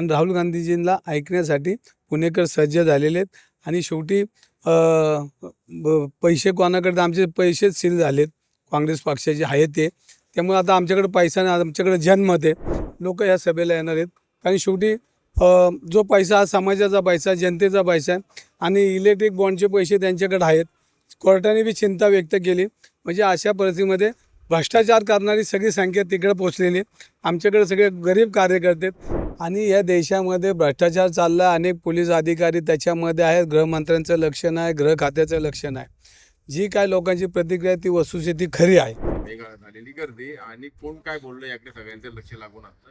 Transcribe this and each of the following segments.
आणि राहुल गांधीजींना ऐकण्यासाठी पुणेकर सज्ज झालेले आहेत. आणि शेवटी ब- पैसे कोणाकडे आमचे पैसेच सील झालेत. काँग्रेस पक्षाचे आहे ते. त्यामुळे आता आमच्याकडे पैसा नाही आमच्याकडे जनमत आहे. लोक या सभेला येणार आहेत. कारण शेवटी जो पैसा हा समाजाचा पैसा जनतेचा पैसा आहे. आणि इलेक्ट्रिक बॉन्डचे पैसे त्यांच्याकडे आहेत. कोर्टाने बी चिंता व्यक्त केली. म्हणजे अशा परिस्थितीमध्ये भ्रष्टाचार करणारी सगळी संख्या तिकडे पोचलेली आमच्याकडे सगळे गरीब कार्यकर्ते आणि या देशामध्ये भ्रष्टाचार चालला आहे. अनेक पोलीस अधिकारी त्याच्यामध्ये आहेत गृहमंत्र्यांचं लक्ष नाही गृह खात्याचं लक्ष नाही जी काय लोकांची प्रतिक्रिया आहे ती वस्तुस्थिती खरी आहे. झालेली गर्दी आणि कोण काय बोललं याकडे सगळ्यांचं लक्ष लागून असतं.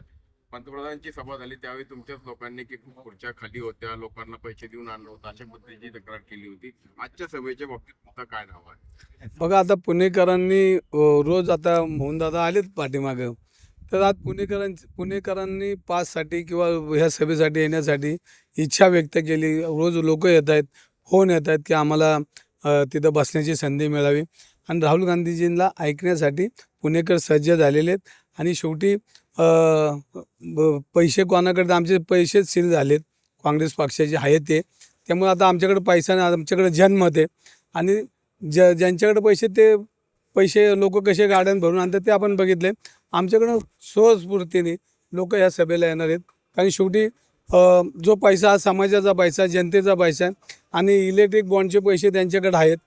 पंतप्रधानांची सभा झाली त्यावेळी तुमच्याच लोकांनी की खूप खुर्च्या खाली होत्या लोकांना पैसे देऊन आणलं होतं अशा पद्धतीची तक्रार केली होती. आजच्या सभेच्या बाबतीत तुमचं काय नाव आहे? बघा आता पुणेकरांनी रोज आता मोहन दादा आलेत पाठीमागं. तर आज पुणेकरां पुणेकरांनी पाससाठी किंवा ह्या सभेसाठी येण्यासाठी इच्छा व्यक्त केली. रोज लोक येत आहेत फोन येत आहेत की आम्हाला तिथं बसण्याची संधी मिळावी. आणि राहुल गांधीजींना ऐकण्यासाठी पुणेकर सज्ज झालेले आहेत. आणि शेवटी ब- पैसे कोणाकडे आमचे पैसेच सील झालेत. काँग्रेस पक्षाचे आहे ते. त्यामुळे आता आमच्याकडे पैसा नाही आमच्याकडे जनमत आहे. आणि ज ज्यांच्याकडे पैसे ते पैसे लोक कसे गार्डन भरून आणतात ते आपण बघितले. आमच्याकडं स्वस्फूर्तीने लोक या सभेला येणार आहेत. कारण शेवटी जो पैसा हा समाजाचा पैसा जनतेचा पैसा आहे आणि इलेक्ट्रिक बॉन्डचे पैसे त्यांच्याकडे आहेत.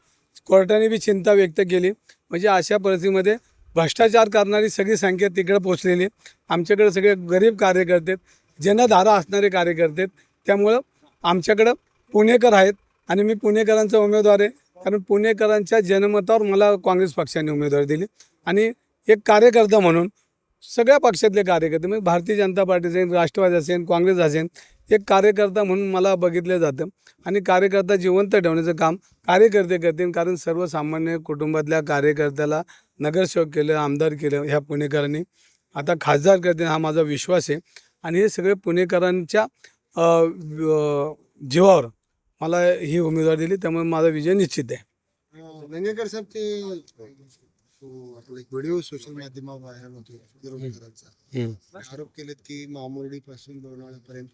कोर्टाने बी चिंता व्यक्त केली. म्हणजे अशा परिस्थितीमध्ये भ्रष्टाचार करणारी सगळी संख्या तिकडे पोचलेली आमच्याकडे सगळे गरीब कार्यकर्ते आहेत. जनधारा असणारे कार्यकर्ते आहेत. त्यामुळं आमच्याकडं पुणेकर आहेत आणि मी पुणेकरांचा उमेदवार आहे. कारण पुणेकरांच्या जनमतावर मला काँग्रेस पक्षाने उमेदवारी दिली. आणि एक कार्यकर्ता म्हणून सगळ्या पक्षातले कार्यकर्ते म्हणजे भारतीय जनता पार्टी असेल राष्ट्रवादी असेल काँग्रेस असेल एक कार्यकर्ता म्हणून मला बघितलं जातं. आणि कार्यकर्ता जिवंत ठेवण्याचं काम कार्यकर्ते करतील कारण सर्वसामान्य कुटुंबातल्या कार्यकर्त्याला नगरसेवक केलं आमदार केलं ह्या पुणेकरांनी. आता खासदार करतील हा माझा विश्वास आहे. आणि हे सगळे पुणेकरांच्या जीवावर मला ही उमेदवारी दिली त्यामुळे माझा विजय निश्चित आहे. दंगेकर साहेब ते तो आपला एक व्हिडिओ सोशल माध्यमावर व्हायरल होतो विरोधकांचा. आरोप केलेत की मामुर्डी पासून लोणावळ्यापर्यंत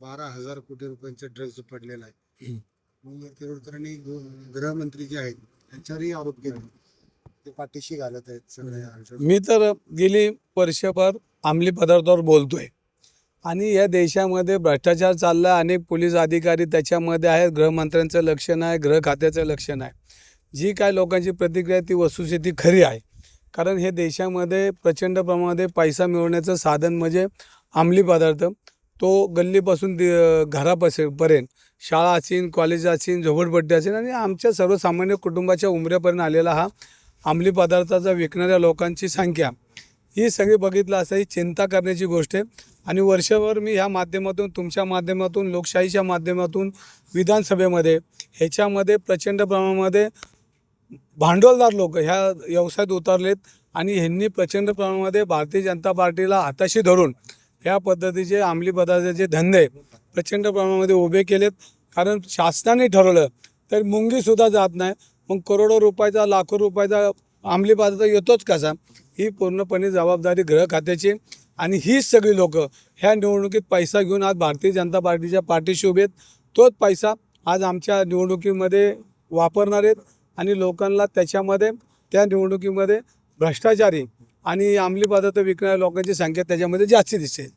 बारा हजार कोटी रुपयांचा ड्रग्ज पडलेला आहे. मग तिरोडकरांनी गृह- गृहमंत्री जे आहेत त्यांच्यावरही आरोप केले. ते पाठीशी घालत आहेत सगळ्या मी तर गेली वर्षभर अंमली पदार्थावर बोलतोय. आणि या देशामध्ये भ्रष्टाचार चालला अनेक पोलीस अधिकारी त्याच्यामध्ये आहेत गृहमंत्र्यांचं लक्ष नाही गृह खात्याचं लक्ष नाही जी काय लोकांची प्रतिक्रिया आहे ती वस्तुस्थिती खरी आहे. कारण हे देशामध्ये प्रचंड प्रमाणामध्ये पैसा मिळवण्याचं साधन म्हणजे अंमली पदार्थ. तो गल्लीपासून दि- घरापासूनपर्यंत शाळा असेल कॉलेज असेल झोपडपट्टी असेल आणि आमच्या सर्वसामान्य कुटुंबाच्या उमऱ्यापर्यंत आलेला हा अंमली पदार्थाचा विकणाऱ्या लोकांची संख्या. ही सगळी बघितलं असं ही चिंता करण्याची गोष्ट आहे. आणि वर्षभर मी ह्या माध्यमातून तुमच्या माध्यमातून लोकशाहीच्या माध्यमातून विधानसभेमध्ये ह्याच्यामध्ये प्रचंड प्रमाणामध्ये भांडवलदार लोक ह्या व्यवसायात उतरलेत आणि ह्यांनी प्रचंड प्रमाणामध्ये भारतीय जनता पार्टीला हाताशी धरून ह्या पद्धतीचे अंमली पदार्थाचे धंदे प्रचंड प्रमाणामध्ये उभे केलेत. कारण शासनाने ठरवलं तर मुंगीसुद्धा जात नाही. मग करोडो रुपयाचा लाखो रुपयाचा अंमली पदार्थ येतोच कसा? ही पूर्णपणे जबाबदारी गृह खात्याची. आणि हीच सगळी लोकं ह्या निवडणुकीत पैसा घेऊन आज भारतीय जनता पार्टीच्या पाठीशी उभे आहेत. तोच पैसा आज आमच्या निवडणुकीमध्ये वापरणार आहेत आणि लोकांना त्याच्यामध्ये त्या निवडणुकीमध्ये भ्रष्टाचारी आणि अंमली पदार्थ विकणाऱ्या लोकांची संख्या त्याच्यामध्ये जास्त दिसेल.